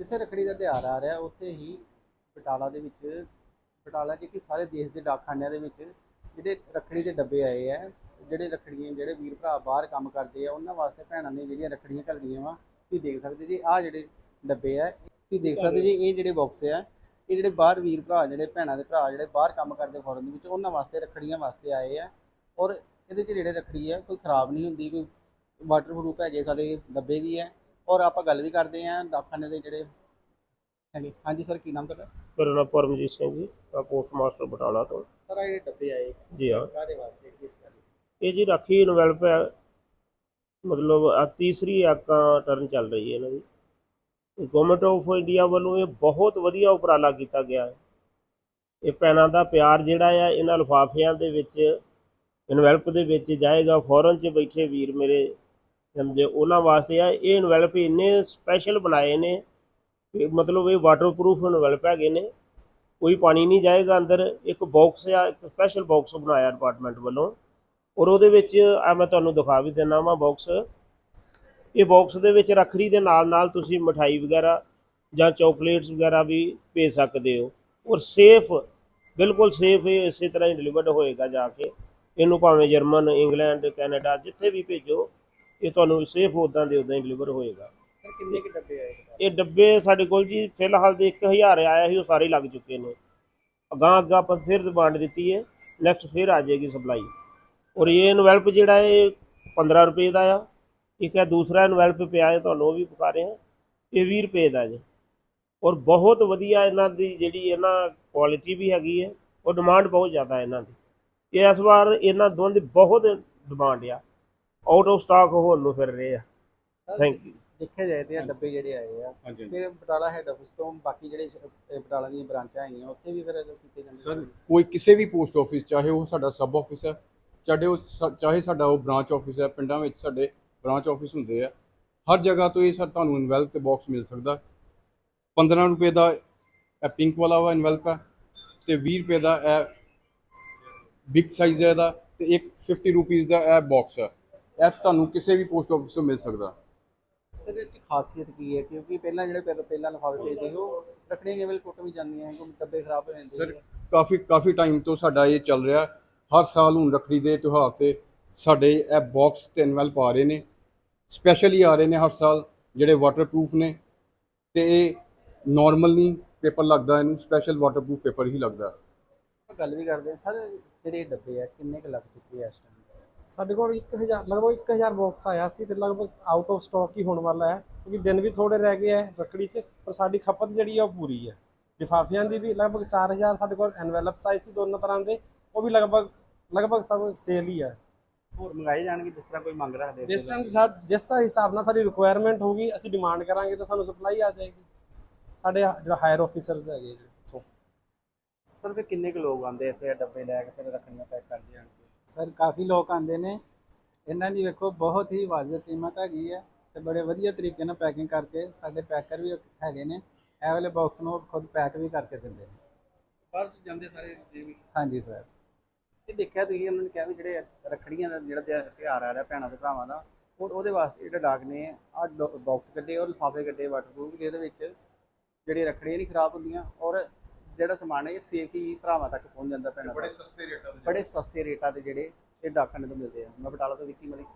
ਜਿੱਥੇ ਰੱਖੜੀ ਦਾ ਤਿਉਹਾਰ ਆ ਰਿਹਾ, ਉੱਥੇ ਹੀ ਬਟਾਲਾ ਦੇ ਵਿੱਚ, ਬਟਾਲਾ ਚ ਕਿ ਸਾਰੇ ਦੇਸ਼ ਦੇ ਡਾਕਖਾਨਿਆਂ ਦੇ ਵਿੱਚ ਜਿਹੜੇ ਰੱਖੜੀ ਦੇ ਡੱਬੇ ਆਏ ਆ, ਜਿਹੜੇ ਰੱਖੜੀਆਂ, ਜਿਹੜੇ ਵੀਰ ਭਰਾ ਬਾਹਰ ਕੰਮ ਕਰਦੇ ਆ, ਉਹਨਾਂ ਵਾਸਤੇ ਭੈਣਾਂ ਨੇ ਜਿਹੜੀਆਂ ਰੱਖੜੀਆਂ ਘੱਲੀਆਂ ਵਾ, ਤੁਸੀਂ ਦੇਖ ਸਕਦੇ ਜੀ ਆਹ ਜਿਹੜੇ ਡੱਬੇ ਆ, ਤੁਸੀਂ ਦੇਖ ਸਕਦੇ ਜੀ ਇਹ ਜਿਹੜੇ ਬਾਕਸ ਆ, ਇਹ ਜਿਹੜੇ ਬਾਹਰ ਵੀਰ ਭਰਾ, ਜਿਹੜੇ ਭੈਣਾਂ ਦੇ ਭਰਾ, ਜਿਹੜੇ ਬਾਹਰ ਕੰਮ ਕਰਦੇ ਫੋਰਨ ਦੇ ਵਿੱਚ, ਉਹਨਾਂ ਵਾਸਤੇ, ਰੱਖੜੀਆਂ ਵਾਸਤੇ ਆਏ ਆ, ਔਰ ਇਹਦੇ 'ਚ ਜਿਹੜੇ ਰੱਖੜੀ ਆ, ਕੋਈ ਖਰਾਬ ਨਹੀਂ ਹੁੰਦੀ, ਕੋਈ ਵਾਟਰਪ੍ਰੂਫ ਹੈਗੇ ਸਾਡੇ ਡੱਬੇ ਵੀ ਆ ਔਰ ਆਪਾਂ ਗੱਲ ਵੀ ਕਰਦੇ ਆ ਡਾਕਖਾਨੇ ਦੇ ਜਿਹੜੇ ਹੈਗੇ। ਹਾਂਜੀ ਸਰ ਕੀ ਨਾਮ ਤੁਹਾਡਾ? ਮੇਰਾ ਨਾਮ ਪਰਮਜੀਤ ਸਿੰਘ ਜੀ। ਮੈਂ ਪੋਸਟ ਮਾਸਟਰ ਬਟਾਲਾ ਤੋਂ। ਸਰ ਇਹ ਜਿਹੜੇ ਡੱਬੇ ਆਏ ਜੀ ਹਾਂ। ਕਾਹਦੇ ਵਾਸਤੇ ਕਿਸ ਇਹ ਜੀ ਰਾਖੀ ਇਨਵੈਲਪ ਹੈ। ਮਤਲਬ ਆ ਤੀਸਰੀ ਆਕਾਂ ਟਰਨ ਚੱਲ ਰਹੀ ਹੈ ਇਹਨਾਂ ਦੀ ਗਵਰਨਮੈਂਟ ਆਫ ਇੰਡੀਆ ਵੱਲੋਂ ਇਹ ਬਹੁਤ ਵਧੀਆ ਉਪਰਾਲਾ ਕੀਤਾ ਗਿਆ ਹੈ। ਇਹ ਪੈਨਾਂ ਦਾ ਪਿਆਰ ਜਿਹੜਾ ਆ ਇਹਨਾਂ ਲਿਫਾਫਿਆਂ ਦੇ ਵਿੱਚ ਇਨਵੈਲਪ ਦੇ ਵਿੱਚ ਜਾਏਗਾ। ਫੋਰਨ 'ਚ ਬੈਠੇ ਵੀਰ ਮੇਰੇ ਸਮਝੇ, ਉਹਨਾਂ ਵਾਸਤੇ ਆ, ਇਹ ਇਨਵੈਲਪ ਇੰਨੇ ਸਪੈਸ਼ਲ ਬਣਾਏ ਨੇ ਮਤਲਬ ਇਹ ਵਾਟਰਪ੍ਰੂਫ ਇਨਵੈਲਪ ਹੈਗੇ ਨੇ। ਕੋਈ ਪਾਣੀ ਨਹੀਂ ਜਾਏਗਾ ਅੰਦਰ, ਇੱਕ ਬਾਕਸ ਆ, ਇੱਕ ਸਪੈਸ਼ਲ ਬਾਕਸ ਬਣਾਇਆ ਡਿਪਾਰਟਮੈਂਟ ਵੱਲੋਂ। ਔਰ ਉਹਦੇ ਵਿੱਚ ਆ ਮੈਂ ਤੁਹਾਨੂੰ ਦਿਖਾ ਵੀ ਦਿੰਦਾ ਵਾਂ ਬਾਕਸ ਇਹ ਬਾਕਸ ਦੇ ਵਿੱਚ ਰੱਖੜੀ ਦੇ ਨਾਲ ਨਾਲ ਤੁਸੀਂ ਮਠਾਈ ਵਗੈਰਾ ਜਾਂ ਚਾਕਲੇਟਸ ਵਗੈਰਾ ਵੀ ਭੇਜ ਸਕਦੇ ਹੋ। ਔਰ ਸੇਫ ਬਿਲਕੁਲ ਸੇਫ ਇਸੇ ਤਰ੍ਹਾਂ ਹੀ ਡਿਲੀਵਰਡ ਹੋਏਗਾ ਜਾ ਕੇ। ਇਹਨੂੰ ਭਾਵੇਂ ਜਰਮਨ ਇੰਗਲੈਂਡ ਕੈਨੇਡਾ ਜਿੱਥੇ ਵੀ ਭੇਜੋ। ਇਹ ਤੁਹਾਨੂੰ ਸੇਫ ਉਦਾਂ ਦੇ ਉਦਾਂ ਹੀ ਡਿਲੀਵਰ ਹੋਏਗਾ। ਸਰ ਕਿੰਨੇ ਕਿ ਡੱਬੇ ਆਏ ਇਹ ਡੱਬੇ ਸਾਡੇ ਕੋਲ ਜੀ ਫਿਲਹਾਲ ਦੇ 1000 ਆਇਆ ਸੀ ਉਹ ਸਾਰੇ ਲੱਗ ਚੁੱਕੇ ਨੇ। ਅਗਾਂਹ ਅੱਗਾ ਆਪਾਂ ਫਿਰ ਡਿਮਾਂਡ ਦਿੱਤੀ ਹੈ ਨੈਕਸਟ ਫਿਰ ਆ ਜਾਏਗੀ ਸਪਲਾਈ ਔਰ ਇਹ ਇਨਵੈਲਪ ਜਿਹੜਾ ਇਹ 15 ਰੁਪਏ ਦਾ ਆ ਇੱਕ ਹੈ ਦੂਸਰਾ ਇਨਵੈਲਪ ਪਿਆ ਹੈ ਤੁਹਾਨੂੰ ਉਹ ਵੀ ਵਿਖਾ ਰਹੇ ਹਾਂ ਇਹ 20 ਰੁਪਏ ਦਾ ਜੀ। ਔਰ ਬਹੁਤ ਵਧੀਆ ਇਹਨਾਂ ਦੀ ਜਿਹੜੀ ਹੈ ਨਾ ਕੁਆਲਿਟੀ ਵੀ ਹੈਗੀ ਹੈ ਔਰ ਡਿਮਾਂਡ ਬਹੁਤ ਜ਼ਿਆਦਾ ਹੈ ਇਹਨਾਂ ਦੀ। ਇਹ ਇਸ ਵਾਰ ਇਹਨਾਂ ਦੋਵਾਂ ਦੀ ਬਹੁਤ ਡਿਮਾਂਡ ਆ। ਆਊਟ ਆਫ ਸਟਾਕ ਹੋਣ ਨੂੰ ਫਿਰ ਰਹੇ ਆ। ਥੈਂਕ ਯੂ ਦੇਖਿਆ ਜਾਏ ਤੇ ਇਹ ਡੱਬੇ ਜਿਹੜੇ ਆਏ ਆ। ਹਾਂਜੀ ਫਿਰ ਬਟਾਲਾ ਹੈਡ ਆਫਿਸ ਤੋਂ ਬਾਕੀ ਜਿਹੜੇ ਸ਼- ਬਟਾਲਾ ਦੀਆਂ ਬ੍ਰਾਂਚਾਂ ਹੈਗੀਆਂ ਉੱਥੇ ਵੀ ਫਿਰ ਕੀਤੇ ਜਾਂਦੇ ਸਰ ਕੋਈ ਕਿਸੇ ਵੀ ਪੋਸਟ ਆਫਿਸ ਚਾਹੇ ਉਹ ਸਾਡਾ ਸਬ ਆਫਿਸ ਹੈ ਚਾਹੇ ਉਹ ਸ- ਚਾਹੇ ਸਾਡਾ ਉਹ ਬ੍ਰਾਂਚ ਆਫਿਸ ਹੈ ਪਿੰਡਾਂ ਵਿੱਚ ਸਾਡੇ ਬ੍ਰਾਂਚ ਆਫਿਸ ਹੁੰਦੇ ਆ ਹਰ ਜਗ੍ਹਾ ਤੋਂ ਇਹ ਸਰ ਤੁਹਾਨੂੰ ਇਨਵੈਲਪ ਤੇ ਬਾਕਸ ਮਿਲ ਸਕਦਾ। 15 ਰੁਪਏ ਦਾ ਇਹ ਪਿੰਕ ਵਾਲਾ ਵਾ ਇਨਵੈਲਪ ਹੈ ਤੇ 20 ਰੁਪਏ ਦਾ ਇਹ ਬਿਗ ਸਾਈਜ਼ ਹੈ ਇਹਦਾ ਤੇ ਇੱਕ 50 ਰੁਪੀਸ ਦਾ ਇਹ ਬਾਕਸ ਹੈ ਇਹ ਤੁਹਾਨੂੰ ਕਿਸੇ ਵੀ ਪੋਸਟ ਆਫਿਸ ਤੋਂ ਮਿਲ ਸਕਦਾ। ਸਰ ਇਹ ਖਾਸੀਅਤ ਕੀ ਹੈ? ਕਿਉਂਕਿ ਪਹਿਲਾਂ ਜਿਹੜੇ ਪਹਿਲਾਂ ਪਹਿਲਾਂ ਲਿਫਾਫੇ ਭੇਜਦੇ ਸੀ ਉਹ ਰੱਖੜੀਆਂ ਕੇਵਲ ਟੁੱਟ ਵੀ ਜਾਂਦੀਆਂ ਕੋਈ ਡੱਬੇ ਖਰਾਬ ਹੋ ਜਾਂਦੇ ਸਰ ਕਾਫੀ ਕਾਫੀ ਟਾਈਮ ਤੋਂ ਸਾਡਾ ਇਹ ਚੱਲ ਰਿਹਾ। ਹਰ ਸਾਲ ਹੁਣ ਰੱਖੜੀ ਦੇ ਤਿਉਹਾਰ ਤੇ ਸਾਡੇ ਇਹ ਬਾਕਸ ਤੇ ਇਨਵੈਲਪ ਆ ਰਹੇ ਨੇ। ਸਪੈਸ਼ਲੀ ਆ ਰਹੇ ਨੇ ਹਰ ਸਾਲ ਜਿਹੜੇ ਵਾਟਰਪ੍ਰੂਫ ਨੇ। ਤੇ ਇਹ ਨਾਰਮਲ ਨਹੀਂ ਪੇਪਰ ਲੱਗਦਾ ਇਹਨੂੰ ਸਪੈਸ਼ਲ ਵਾਟਰਪ੍ਰੂਫ ਪੇਪਰ ਹੀ ਲੱਗਦਾ। ਗੱਲ ਵੀ ਕਰਦੇ ਹਾਂ। ਸਰ ਜਿਹੜੇ ਇਹ ਡੱਬੇ ਆ ਕਿੰਨੇ ਕੁ ਲੱਗ ਚੁੱਕੇ ਆ ਇਸ ਟਾਈਮ ਸਾਡੇ ਕੋਲ 1000 ਲਗਭਗ 1000 ਬਾਕਸ ਆਇਆ ਸੀ ਤੇ ਲਗਭਗ ਆਊਟ ਆਫ ਸਟਾਕ ਹੀ ਹੋਣ ਵਾਲਾ ਹੈ ਕਿਉਂਕਿ ਦਿਨ ਵੀ ਥੋੜੇ ਰਹਿ ਗਏ ਹੈ ਰੱਖੜੀ 'ਚ ਪਰ ਸਾਡੀ ਖਪਤ ਜਿਹੜੀ ਆ ਉਹ ਪੂਰੀ ਹੈ। ਲਿਫਾਫਿਆਂ ਦੀ ਵੀ ਲਗਭਗ 4000 ਸਾਡੇ ਕੋਲ ਐਨਵੈਲਪਸ ਆਏ ਸੀ ਦੋਨੋਂ ਤਰ੍ਹਾਂ ਦੇ ਉਹ ਵੀ ਲਗਭਗ ਲਗਭਗ ਸਭ ਸੇਲ ਹੀ ਹੈ। ਹੋਰ ਮੰਗਾਏ ਜਾਣਗੇ ਜਿਸ ਤਰ੍ਹਾਂ ਕੋਈ ਮੰਗ ਰੱਖਦੇ ਜਿਸ ਟਾਈਮ ਜਿਸ ਹਿਸਾਬ ਨਾਲ ਸਾਡੀ ਰਿਕੁਆਇਰਮੈਂਟ ਹੋਗੀ ਅਸੀਂ ਡਿਮਾਂਡ ਕਰਾਂਗੇ ਤਾਂ ਸਾਨੂੰ ਸਪਲਾਈ ਆ ਜਾਏਗੀ। ਸਾਡੇ ਜਿਹੜਾ ਹਾਇਰ ਆਫੀਸਰਸ ਹੈਗੇ ਉੱਥੋਂ ਸਰ ਫਿਰ ਕਿੰਨੇ ਕੁ ਲੋਕ ਆਉਂਦੇ ਇੱਥੇ ਡੱਬੇ ਲੈ ਕੇ ਫਿਰ ਰੱਖੜੀਆਂ ਪੈਕ ਕਰਦੇ ਜਾਣਗੇ ਸਰ ਕਾਫੀ ਲੋਕ ਆਉਂਦੇ ਨੇ। ਇਹਨਾਂ ਦੀ ਵੇਖੋ ਬਹੁਤ ਹੀ ਵਾਜਬ ਕੀਮਤ ਹੈਗੀ ਹੈ ਤੇ ਬੜੇ ਵਧੀਆ ਤਰੀਕੇ ਨਾਲ ਪੈਕਿੰਗ ਕਰਕੇ ਸਾਡੇ ਪੈਕਰ ਵੀ ਹੈਗੇ ਨੇ। ਇਹ ਵਾਲੇ ਬਾਕਸ ਨੂੰ ਖੁਦ ਪੈਕ ਵੀ ਕਰਕੇ ਦਿੰਦੇ ਨੇ। ਬਾਹਰ ਜਾਂਦੇ ਸਾਰੇ ਜਿਵੇਂ? ਹਾਂਜੀ ਸਰ। ਇਹ ਦੇਖਿਆ ਤੁਸੀਂ ਉਹਨਾਂ ਨੇ ਕਿਹਾ ਵੀ ਜਿਹੜੇ ਰੱਖੜੀਆਂ ਦਾ ਜਿਹੜਾ ਤਿਉਹਾਰ- ਆ ਰਿਹਾ ਭੈਣਾਂ ਦੇ ਭਰਾਵਾਂ ਦਾ ਉਹ ਉਹਦੇ ਵਾਸਤੇ ਜਿਹੜਾ ਡਾਕ ਨੇ ਆ ਬਾਕਸ ਕੱਢੇ ਔਰ ਲਿਫਾਫੇ ਕੱਢੇ ਵਾਟਰਪ੍ਰੂਫ ਜਿਹਦੇ ਵਿੱਚ ਜਿਹੜੀ ਰੱਖੜੀਆਂ ਨਹੀਂ ਖਰਾਬ ਹੁੰਦੀਆਂ ਔਰ ਜਿਹੜਾ ਸਮਾਨ ਹੈ ਇਹ ਸੇਫ ਹੀ ਭਰਾਵਾਂ ਤੱਕ ਪਹੁੰਚ ਜਾਂਦਾ ਭੈਣਾਂ ਤੱਕ। ਸਸਤੇ ਰੇਟਾਂ ਬੜੇ ਸਸਤੇ ਰੇਟਾਂ ਦੇ ਜਿਹੜੇ ਇਹ ਡਾਕਖਾਨੇ ਤੋਂ ਮਿਲਦੇ ਆ। ਮੈਂ ਬਟਾਲਾ ਤੋਂ ਵਿੱਕੀ ਮਲਿਕ।